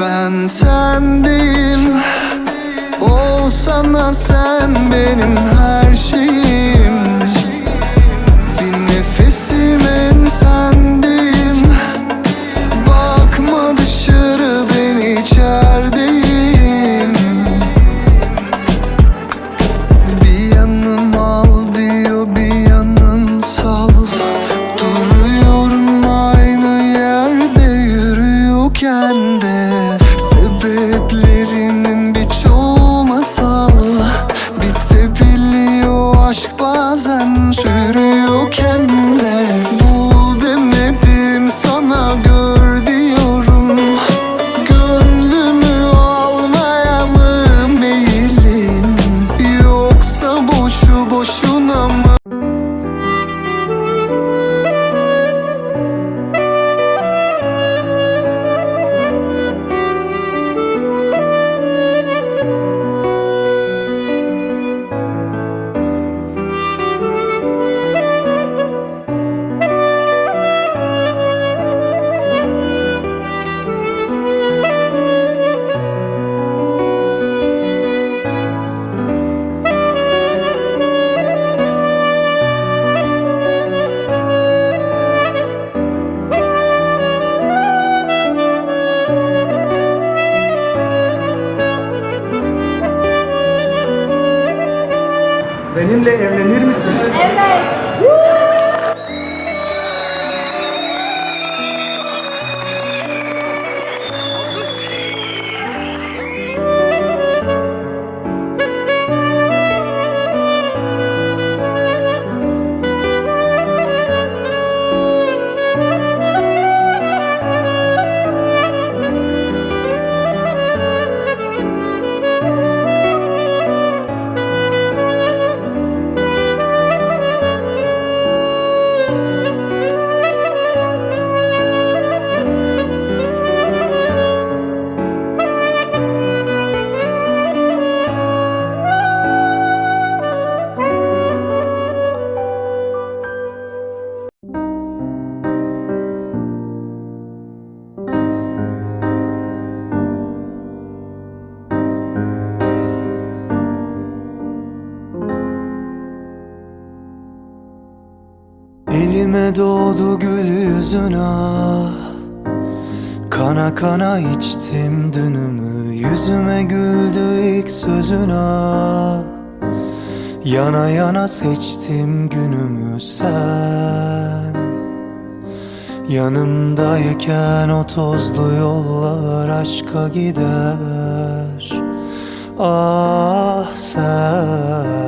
Ben sendeyim. Olsana sen benim her şeyim yürüyorken doğdu gül yüzüne. Kana kana içtim dünümü Yüzüme güldü ilk sözüne. Yana yana seçtim günümü sen. Yanımdayken o tozlu yollar aşka gider. Ah sen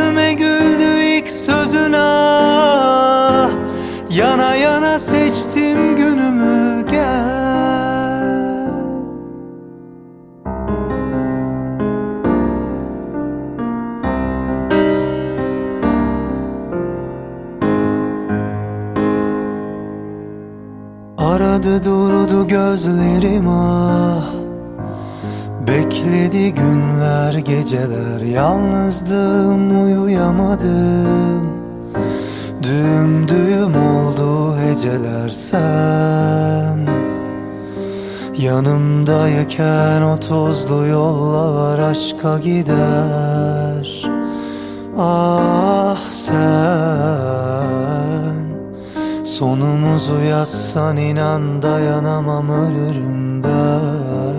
Yüzüme güldü ilk sözüne. Yana yana seçtim günümü gel. Aradı durdu gözlerim ah Bekledi günler geceler Yalnızdım uyuyamadım. Düğüm düğüm oldu heceler sen. Yanımdayken o tozlu yollar aşka gider. Ah sen Sonumuzu yazsan inan dayanamam ölürüm ben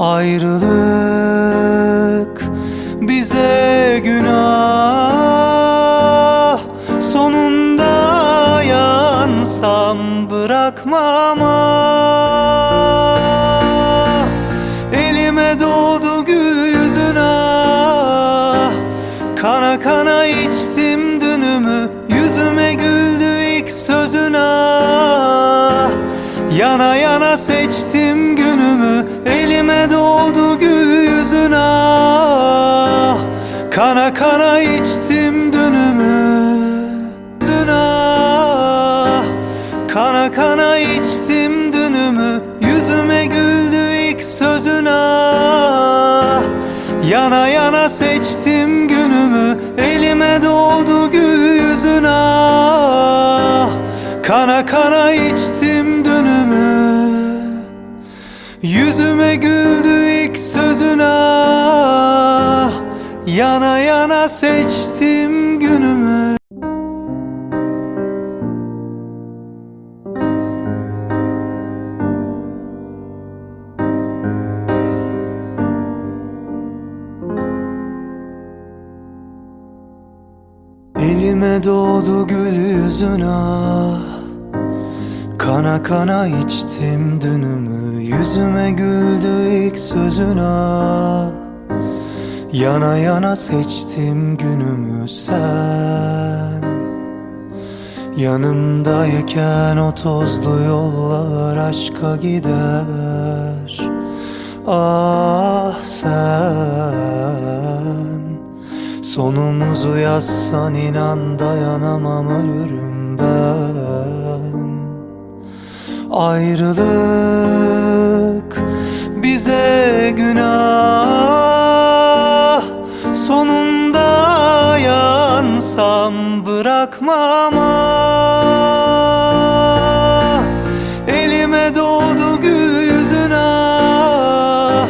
Ayrılık bize günah. Sonunda yansam bırakmam ah. Elime doğdu gül yüzüne. Kana kana içtim dünümü Yüzüme güldü ilk sözüne. Yana yana seçtim gül Kana kana içtim dünümü Yüzün ah Kana kana içtim dünümü Yüzüme güldü ilk sözün ah Yana yana seçtim günümü Elime doğdu gül yüzün ah Kana kana içtim dünümü Yüzüme güldü ilk sözün ah Yana yana seçtim günümü. Elime doğdu gül yüzün ah Kana kana içtim dünümü. Yüzüme güldü ilk sözün ah Yana yana seçtim günümü sen. Yanımdayken o tozlu yollar aşka gider. Ah sen. Sonumuzu yazsan inan dayanamam ölürüm ben. Ayrılık bize günah yansam bırakmam ah. Elime doğdu gül yüzün ah.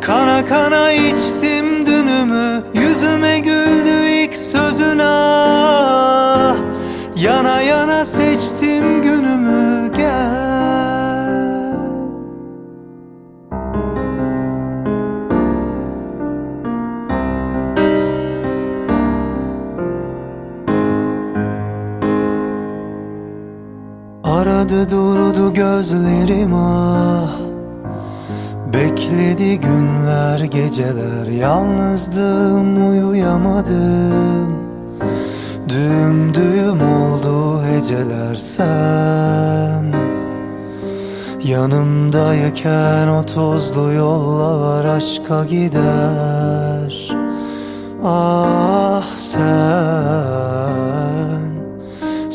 Kana kana içtim dünümü Yüzüme güldü ilk sözün ah. Yana yana seçtim Aradı durdu gözlerim ah. Bekledi günler geceler. Yalnızdım uyuyamadım. Düğüm düğüm oldu heceler sen. Yanımdayken o tozlu yollar aşka gider. Ah sen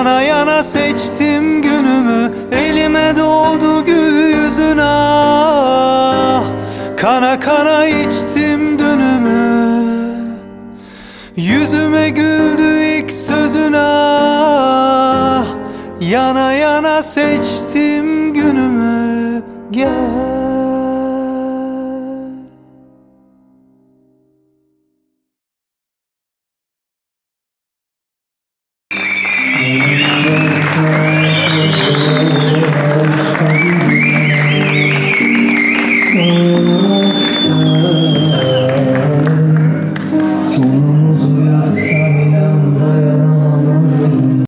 Yana yana seçtim günümü. Elime doğdu gül yüzün ah Kana kana içtim dünümü Yüzüme güldü ilk sözün ah Yana yana seçtim günümü. Gel